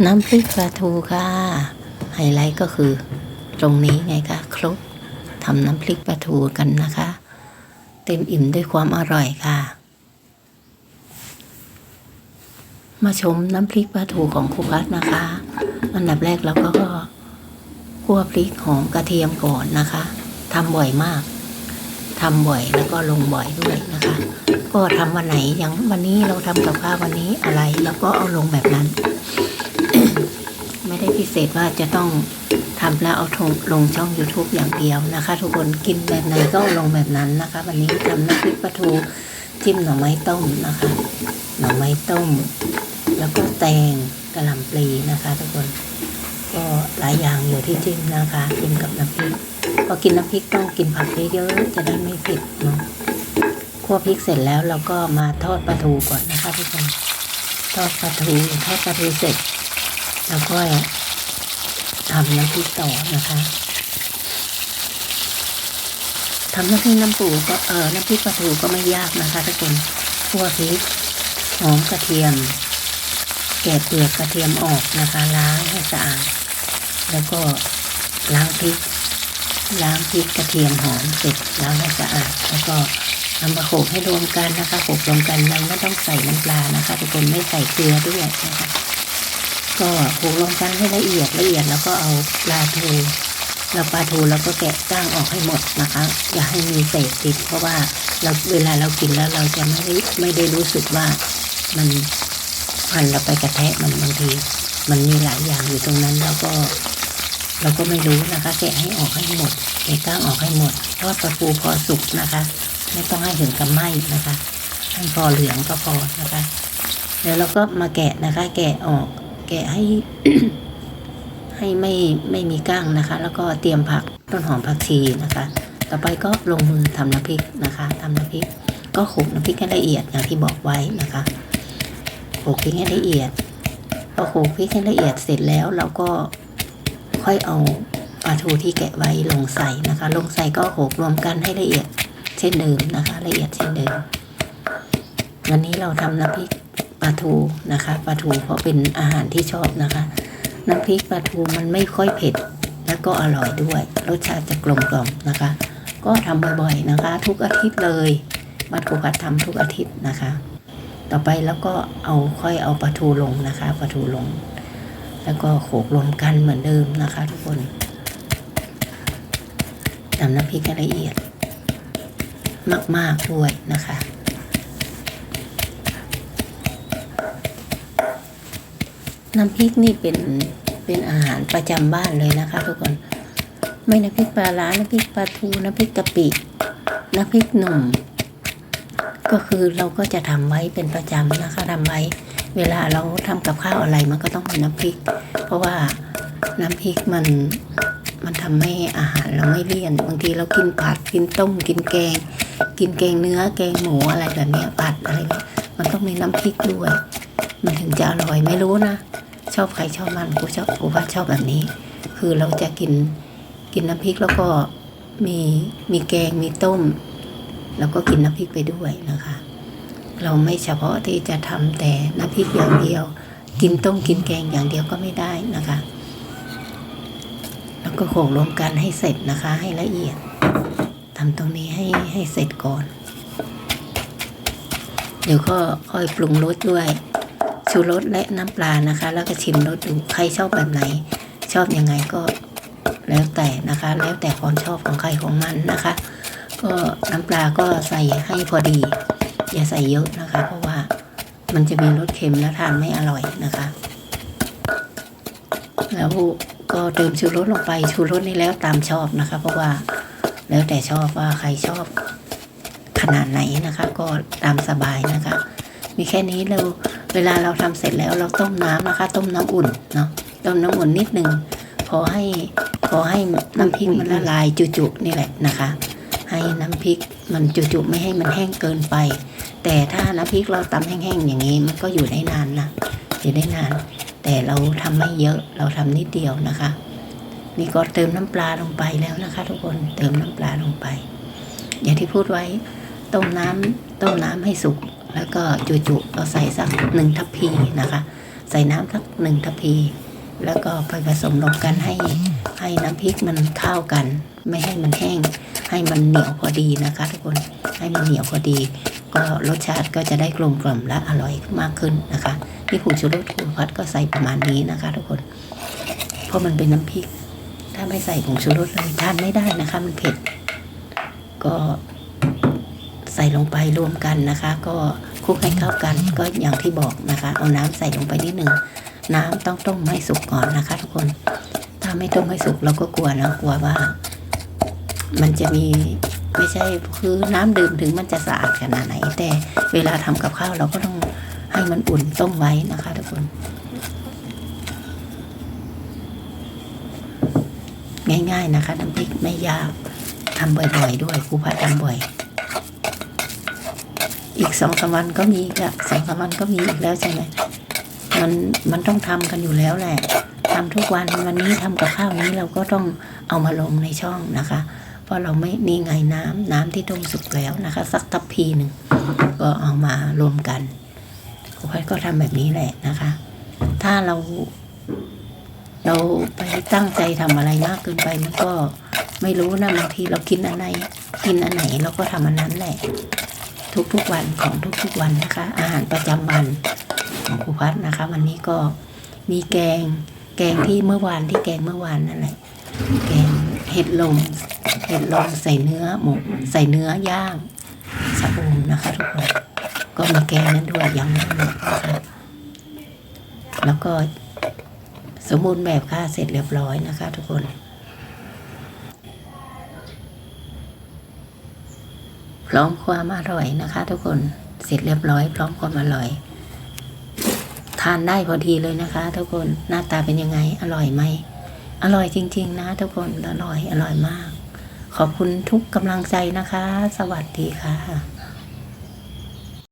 น้ำพริกปลาทูค่ะ ไฮไลท์ก็คือตรงนี้ไงคะครบทำน้ำพริกปลาทูกันนะคะ เต็มอิ่มด้วยความอร่อยค่ะ มาชมน้ำพริกปลาทูของครูพัดนะคะ อันดับแรกเราก็คั่วพริกหอมกระเทียมก่อนนะคะทำบ่อยมากทำบ่อยแล้วก็ลงบ่อยด้วยนะคะ ก็ทำวันไหนอย่างวันนี้เราทำกับข้าววันนี้อะไร แล้วก็เอาลงแบบนั้น ไม่ได้พิเศษว่าจะต้องทำแล้วเอาลงช่อง YouTube อย่างเดียวนะคะ ทุกคนกินแบบไหนก็ลงแบบนั้นนะคะ วันนี้ทำน้ำพริกปลาทูจิ้มหน่อไม้ต้มนะคะ หน่อไม้ต้ม แล้วก็แตงกระหล่ำปลีนะคะ ทุกคนก็หลายอย่างอยู่ที่จิ้มนะคะจิ้มกับน้ำพริกพอกินน้ำพริกต้องกินผักเยอะๆจะได้ไม่ผ็ดเนาะคั่วพริกเสร็จแล้วเราก็มาทอดปลาทูก่อนนะคะทุกคนทอดปลาทูทอดปลาทูเสร็จ แล้วก็ทำน้ำพริกต่อนะคะทำน้ำพริกน้ำปูก็เออน้ำพริกปลาทูก็ไม่ยากนะคะทุกคนคั่วพริกหอมกระเทียม แกะเปลือกกระเทียมออกนะคะ ล้างให้สะอาด แล้วก็ล้างพริก ล้างพริกกระเทียมหอมเสร็จล้างให้สะอาด แล้วก็นำมาโขลกให้รวมกันนะคะโขลกรวมกันเราไม่ต้องใส่น้ำปลานะคะทุกคนไม่ใส่เกลือด้วยนะคะ ก็โขลกรวมกันให้ละเอียดละเอียดแล้วก็เอาปลาทูเราปลาทูเราก็แกะก้างออกให้หมดนะคะ อย่าให้มีเศษติด เพราะว่าเราเวลาเรากินแล้วเราจะไม่ได้ไม่ได้รู้สึกว่ามันพันเราไปกระแทะมันบางที มันมีหลายอย่างอยู่ตรงนั้นแล้วก็ เราก็ไม่รู้นะคะ แกะให้ออกให้หมดแกะก้างออกให้หมดทอดปลาทูพอสุกนะคะ ไม่ต้องให้ถึงกับไหม้นะคะให้พอเหลืองก็พอนะคะเดี๋ยวเราก็มาแกะนะคะ แกะออก แกะให้ให้ไม่ไม่มีก้างนะคะ แล้วก็เตรียมผักต้นหอมผักชีนะคะ ต่อไปก็ลงมือทำน้ำพริกนะคะทำน้ำพริก ก็โขลกน้ำพริกให้ละเอียดอย่างที่บอกไว้นะคะโขลกพริกให้ละเอียดพอโขลกพริกให้ละเอียดเสร็จแล้วเราก็ค่อยเอาปลาทูที่แกะไว้ลงใส่นะคะ ลงใส่ก็โขลกรวมกันให้ละเอียดเช่นเดิมนะคะ ละเอียดเช่นเดิมวันนี้เราทำน้ำพริก ปลาทูนะคะปลาทูเพราะเป็นอาหารที่ชอบนะคะน้ำพริกปลาทูมันไม่ค่อยเผ็ดแล้วก็อร่อยด้วย รสชาติจะกลมกล่อมนะคะ ก็ทำบ่อยๆนะคะ ทุกอาทิตย์เลยบัดกูพัดทำทุกอาทิตย์นะคะ ต่อไปแล้วก็เอาค่อยเอาปลาทูลงนะคะปลาทูลง แล้วก็โขลกรวมกันเหมือนเดิมนะคะ ทุกคนทำน้ำพริกให้ละเอียด มากๆด้วยนะคะ น้ำพริกนี่เป็นเป็นอาหารประจำบ้านเลยนะคะ ทุกคน ไม่น้ำพริกปลาร้าน้ำพริกปลาทูน้ำพริกกะปิน้ำพริกหนุ่ม ก็คือเราก็จะทำไว้เป็นประจำนะคะทำไว้ เวลาเราทำกับข้าวอะไรมันก็ต้องมีน้ำพริก เพราะว่าน้ำพริกมันมันทำให้อาหารเราไม่เลี่ยน บางทีเรากินผัดกินต้มกินแกง กินแกงเนื้อแกงหมูอะไรแบบนี้ผัดอะไรเนี้ยมันต้องมีน้ำพริกด้วย มันถึงจะอร่อยไม่รู้นะ ชอบใครชอบมันกูชอบกูว่าชอบแบบนี้ คือเราจะกินกินน้ำพริกแล้วก็มีมีแกงมีต้ม แล้วก็กินน้ำพริกไปด้วยนะคะ เราไม่เฉพาะที่จะทำแต่น้ำพริกอย่างเดียว กินต้มกินแกงอย่างเดียวก็ไม่ได้นะคะ แล้วก็โขลกรวมกันให้เสร็จนะคะ ให้ละเอียดทำตรงนี้ให้ให้เสร็จก่อน เดี๋ยวก็ค่อยปรุงรสด้วย ชูรสและน้ำปลานะคะ แล้วก็ชิมรสดูใครชอบแบบไหน ชอบยังไงก็แล้วแต่นะคะ แล้วแต่ความชอบของใครของมันนะคะ ก็น้ำปลาก็ใส่ให้พอดี อย่าใส่เยอะนะคะ เพราะว่ามันจะมีรสเค็มและทานไม่อร่อยนะคะ แล้วก็เติมชูรสลงไปชูรสนี่แล้วตามชอบนะคะ เพราะว่าแล้วแต่ชอบว่าใครชอบขนาดไหนนะคะ ก็ตามสบายนะคะ มีแค่นี้เราเวลาเราทำเสร็จแล้วเราต้มน้ำนะคะ ต้มน้ำอุ่นเนาะต้มน้ำอุ่นนิดหนึ่งพอให้พอให้น้ำพริกมันละลายจุๆนี่แหละนะคะ ให้น้ำพริกมันจุๆไม่ให้มันแห้งเกินไป แต่ถ้าน้ำพริกเราตำแห้งๆอย่างนี้มันก็อยู่ได้นานนะอยู่ได้นาน แต่เราทำไม่เยอะเราทำนิดเดียวนะคะนี่ก็เติมน้ำปลาลงไปแล้วนะคะ ทุกคนเติมน้ำปลาลงไป อย่างที่พูดไว้ต้มน้ำต้มน้ำให้สุก แล้วก็จุๆเราใส่สักหนึ่งทัพพีนะคะ ใส่น้ำสักหนึ่งทัพพี แล้วก็ไปผสมลงกันให้ให้น้ำพริกมันเข้ากัน ไม่ให้มันแห้ง ให้มันเหนียวพอดีนะคะ ทุกคนให้มันเหนียวพอดี ก็รสชาติก็จะได้กลมกล่อมและอร่อยมากขึ้นนะคะนี่ผงชูรสครูพัดก็ใส่ประมาณนี้นะคะ ทุกคน เพราะมันเป็นน้ำพริก ถ้าไม่ใส่ผงชูรสเลยทานไม่ได้นะคะ มันเผ็ด ก็ ส่ลงไปรวมกันนะคะ ก็คลุกให้เข้ากันก็อย่างที่บอกนะคะ เอาน้ำใส่ลงไปนิดหนึ่งน้ำต้องต้มให้สุกก่อนนะคะ ทุกคนถ้าไม่ต้มให้สุกเราก็กลัวนะกลัวว่า มันจะมีไม่ใช่คือน้ำดื่มถึงมันจะสะอาดขนาดไหน แต่เวลาทำกับข้าวเราก็ต้องให้มันอุ่นต้มไว้นะคะ ทุกคน ง่ายๆนะคะน้ำพริกไม่ยากทำบ่อยๆด้วยครูพัดทำบ่อย อีกสองสามวันก็มีอีกละสองสามวันก็มีอีกแล้วใช่ไหมมันมันต้องทำกันอยู่แล้วแหละทำทุกวันวันนี้ทำกับข้าวนี้เราก็ต้องเอามาลงในช่องนะคะ เพราะเราไม่นี่ไงน้ำน้ำที่ต้มสุกแล้วนะคะสักทัพพีหนึ่งก็เอามารวมกันครูพัดก็ทำแบบนี้แหละนะคะ ถ้าเราเราไปตั้งใจทำอะไรมากเกินไปมันก็ไม่รู้นะบางทีเรากินอันไหนกินอันไหนเราก็ทำอันนั้นแหละ ทุกๆวันของทุกๆวันนะคะ อาหารประจำวันของครูพัฒนะคะ วันนี้ก็มีแกงแกงที่เมื่อวานที่แกงเมื่อวานนั่นแหละแกงเห็ดลมเห็ดลมใส่เนื้อหมูใส่เนื้อย่างสะอูมนะคะทุกคนก็มีแกงนั้นด้วยยังไม่หมดนะคะแล้วก็สมบูรณ์แบบค่ะเสร็จเรียบร้อยนะคะ ทุกคน พร้อมความอร่อยนะคะ ทุกคนเสร็จเรียบร้อย พร้อมความอร่อย ทานได้พอดีเลยนะคะ ทุกคนหน้าตาเป็นยังไง อร่อยไหมอร่อยจริง ๆ นะ ทุกคนอร่อยอร่อยมาก ขอบคุณทุกกำลังใจนะคะ สวัสดีค่ะ